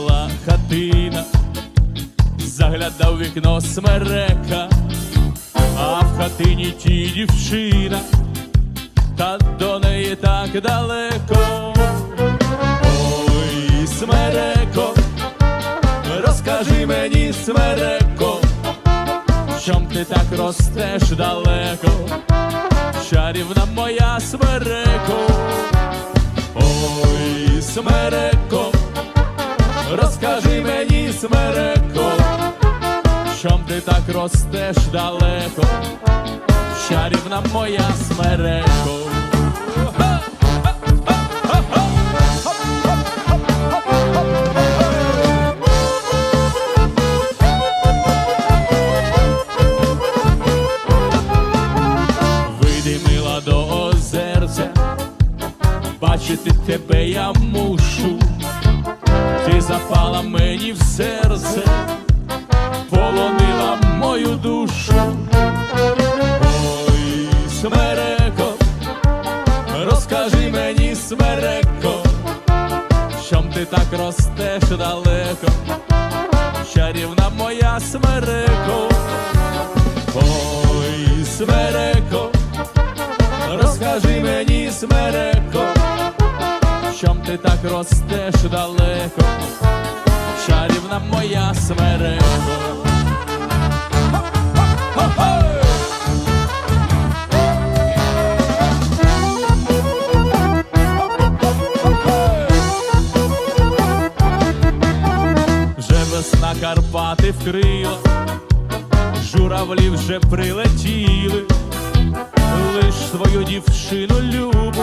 мила хатина, заглядав вікно смерека, а в хатині ті дівчина, та до неї так далеко. Ой, смереко, розкажи мені, смереко, чом ти так ростеш далеко, чарівна моя смереко, ой, смереко розкажи мені, смереко, чом ти так ростеш далеко, чарівна моя смереко. Бачити тебе я мушу, ти запала мені в серце, полонила мою душу. Ой, смереко, розкажи мені, смереко, чом ти так ростеш далеко, чарівна моя смереко. Чом ти так ростеш далеко, чарівна моя смереко. Весна Карпати вкрила, журавлі вже прилетіли, лиш твою дівчину любу,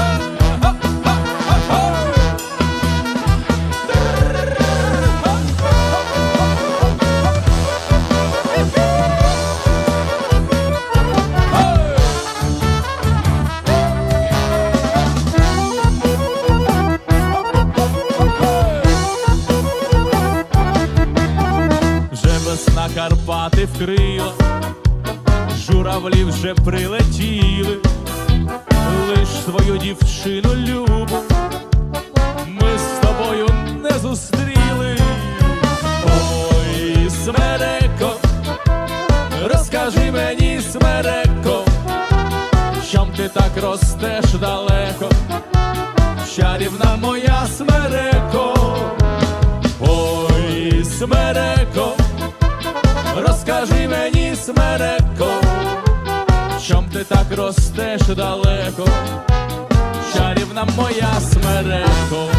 Карпати вкрила, журавлі вже прилетіли, лиш твою дівчину любу, ми з тобою не зустріли. Ой, смереко, розкажи мені, смереко, чом ти так ростеш далеко, чарівна моя смереко. Ой, смереко, розкажи мені, смереко, чом ти так ростеш далеко, чарівна моя смереко.